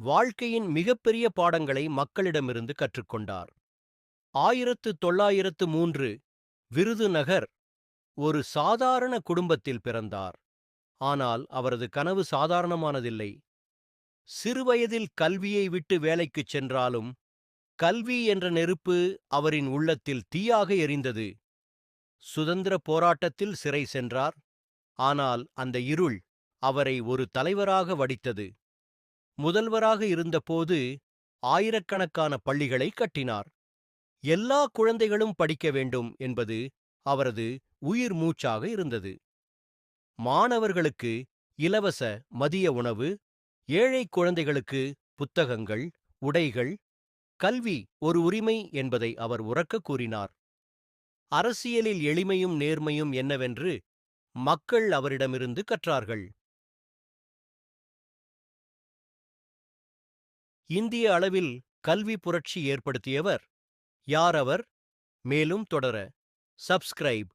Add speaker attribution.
Speaker 1: வாழ்க்கையின் மிகப்பெரிய பாடங்களை மக்களிடமிருந்து கற்றுக்கொண்டார். ஆயிரத்து தொள்ளாயிரத்து மூன்று விருதுநகர் ஒரு சாதாரண குடும்பத்தில் பிறந்தார். ஆனால் அவரது கனவு சாதாரணமானதில்லை. சிறுவயதில் கல்வியை விட்டு வேலைக்குச் சென்றாலும் கல்வி என்ற நெருப்பு அவரின் உள்ளத்தில் தீயாக எரிந்தது. சுதந்திர போராட்டத்தில் சிறை சென்றார். ஆனால் அந்த இருள் அவரை ஒரு தலைவராக வடித்தது. முதல்வராக இருந்தபோது ஆயிரக்கணக்கான பள்ளிகளை கட்டினார். எல்லா குழந்தைகளும் படிக்க வேண்டும் என்பது அவரது உயிர் மூச்சாக இருந்தது. மாணவர்களுக்கு இலவச மதிய உணவு ஏழை குழந்தைகளுக்கு புத்தகங்கள் உடைகள் கல்வி ஒரு உரிமை என்பதை அவர் உறக்க கூறினார். அரசியலில் எளிமையும் நேர்மையும் என்னவென்று மக்கள் அவரிடமிருந்து கற்றார்கள். இந்திய அளவில் கல்வி புரட்சி ஏற்படுத்தியவர் யார் அவர்? மேலும் தொடர சப்ஸ்கிரைப்.